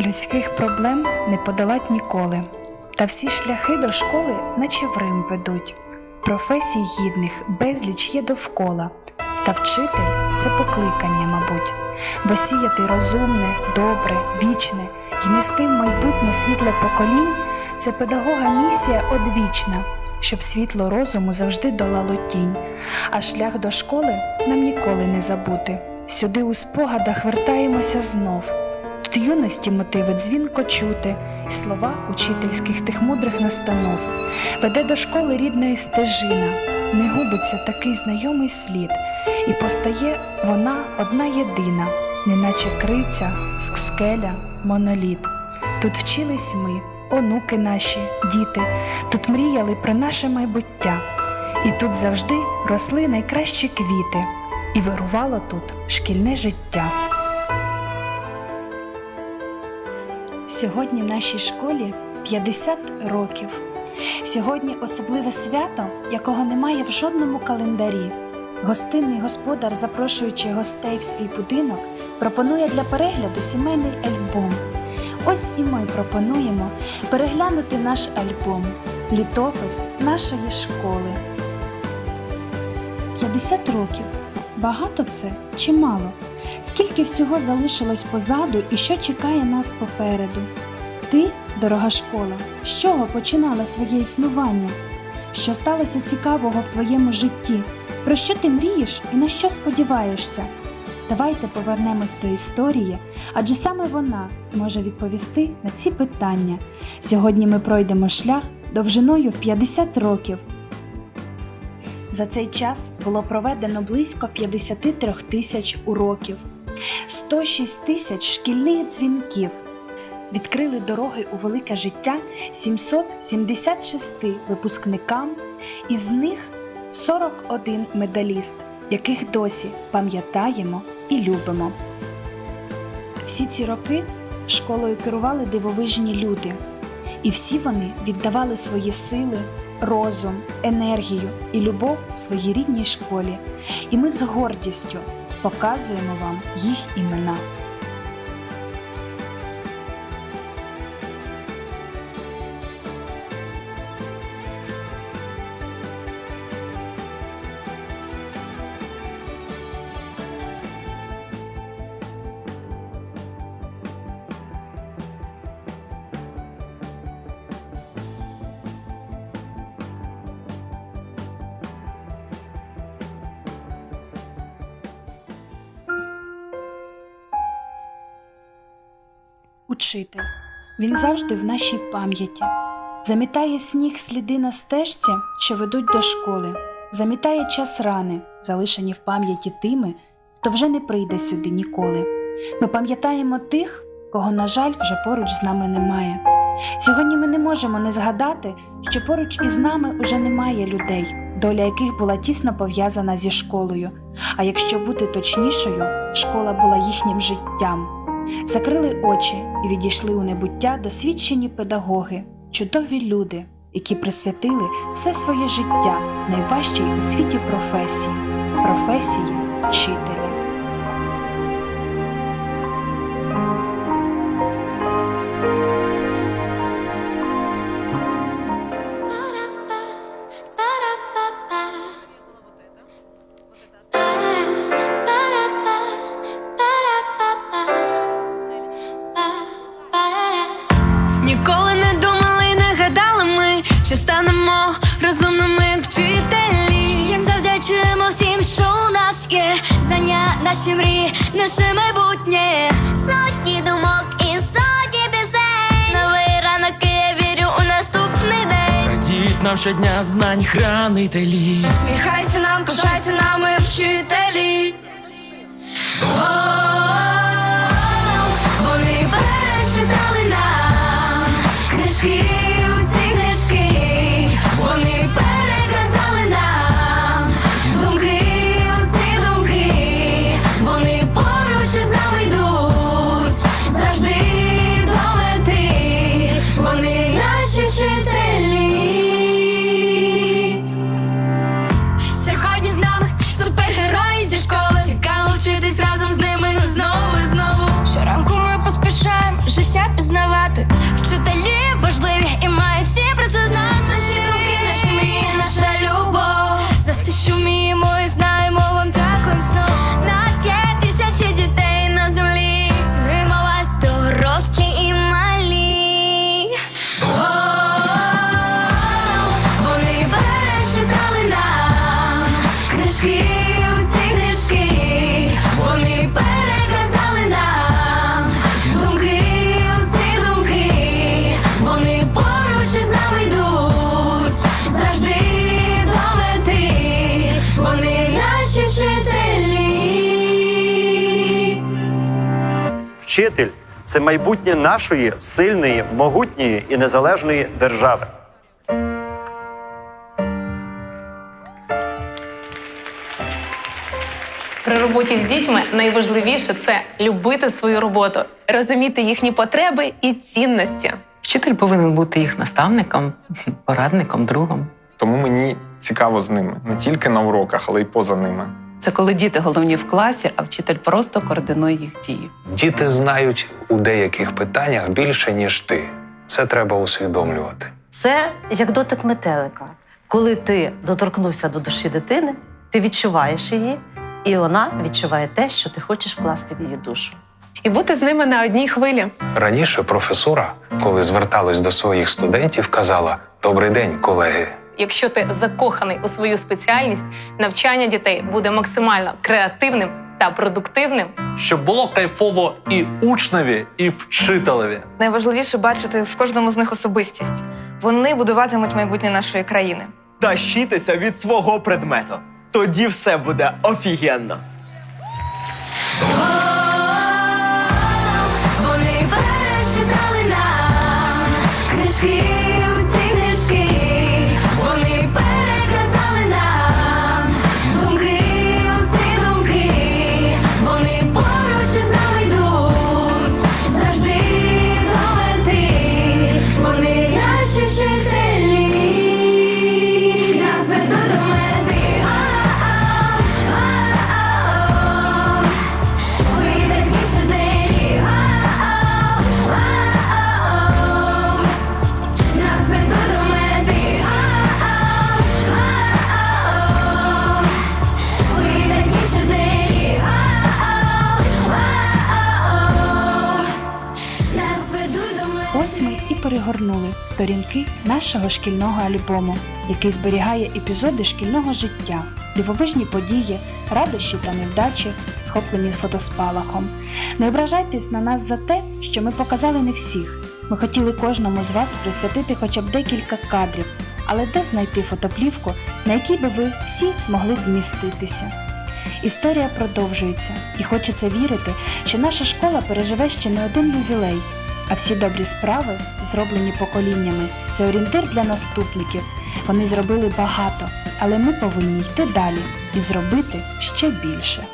Людських проблем не подолать ніколи, та всі шляхи до школи, наче в Рим ведуть. Професій гідних безліч є довкола, та вчитель це покликання, мабуть, бо сіяти розумне, добре, вічне й нести в майбутнє світло поколінь це педагога місія одвічна, щоб світло розуму завжди долало тінь, а шлях до школи нам ніколи не забути. Сюди у спогадах вертаємося знов. Тут юності мотиви дзвінко чути, слова учительських тих мудрих настанов. Веде до школи рідної стежина, не губиться такий знайомий слід, і постає вона одна єдина, неначе криця, скеля, моноліт. Тут вчились ми, онуки наші, діти, тут мріяли про наше майбуття, і тут завжди росли найкращі квіти, і вирувало тут шкільне життя. Сьогодні нашій школі 50 років. Сьогодні особливе свято, якого немає в жодному календарі. Гостинний господар, запрошуючи гостей в свій будинок, пропонує для перегляду сімейний альбом. Ось і ми пропонуємо переглянути наш альбом, літопис нашої школи. 50 років. Багато це чи мало? Скільки всього залишилось позаду і що чекає нас попереду? Ти, дорога школа, з чого починала своє існування? Що сталося цікавого в твоєму житті? Про що ти мрієш і на що сподіваєшся? Давайте повернемось до історії, адже саме вона зможе відповісти на ці питання. Сьогодні ми пройдемо шлях довжиною в 50 років. За цей час було проведено близько 53 тисяч уроків, 106 тисяч шкільних дзвінків. Відкрили дороги у велике життя 776 випускникам, із них 41 медаліст, яких досі пам'ятаємо і любимо. Всі ці роки школою керували дивовижні люди, і всі вони віддавали свої сили, розум, енергію і любов своїй рідній школі. І ми з гордістю показуємо вам їх імена. Учитель. Він завжди в нашій пам'яті. Замітає сніг сліди на стежці, що ведуть до школи, замітає час рани, залишені в пам'яті тими, хто вже не прийде сюди ніколи. Ми пам'ятаємо тих, кого, на жаль, вже поруч з нами немає. Сьогодні ми не можемо не згадати, що поруч із нами уже немає людей, доля яких була тісно пов'язана зі школою. А якщо бути точнішою, школа була їхнім життям. Закрили очі і відійшли у небуття досвідчені педагоги, чудові люди, які присвятили все своє життя найважчій у світі професії професії вчителя. Наші мрії, наше майбутнє. Сотні думок і сотні пісень. Новий ранок, і я вірю у наступний день. Радіють нам щодня знань хранителі. Сміхайся нам, пишайся нами, вчителі. Вчитель це майбутнє нашої сильної, могутньої і незалежної держави. При роботі з дітьми найважливіше це любити свою роботу. розуміти їхні потреби і цінності. Вчитель повинен бути їх наставником, порадником, другом. Тому мені цікаво з ними не тільки на уроках, але й поза ними. Це коли діти головні в класі, а вчитель просто координує їх дії. Діти знають у деяких питаннях більше, ніж ти. Це треба усвідомлювати. Це як дотик метелика. Коли ти доторкнувся до душі дитини, ти відчуваєш її, і вона відчуває те, що ти хочеш вкласти в її душу. І бути з ними на одній хвилі. Раніше професура, коли зверталась до своїх студентів, казала: Добрий день, колеги. Якщо ти закоханий у свою спеціальність, навчання дітей буде максимально креативним та продуктивним. Щоб було кайфово і учневі, і вчителеві. Найважливіше бачити в кожному з них особистість. Вони будуватимуть майбутнє нашої країни. Тащитися від свого предмету. Тоді все буде офігенно. І перегорнули сторінки нашого шкільного альбому, який зберігає епізоди шкільного життя, дивовижні події, радощі та невдачі, схоплені фотоспалахом. Не ображайтесь на нас за те, що ми показали не всіх. Ми хотіли кожному з вас присвятити хоча б декілька кадрів, але де знайти фотоплівку, на якій би ви всі могли вміститися. Історія продовжується, і хочеться вірити, що наша школа переживе ще не один ювілей, а всі добрі справи, зроблені поколіннями, це орієнтир для наступників. Вони зробили багато, але ми повинні йти далі і зробити ще більше.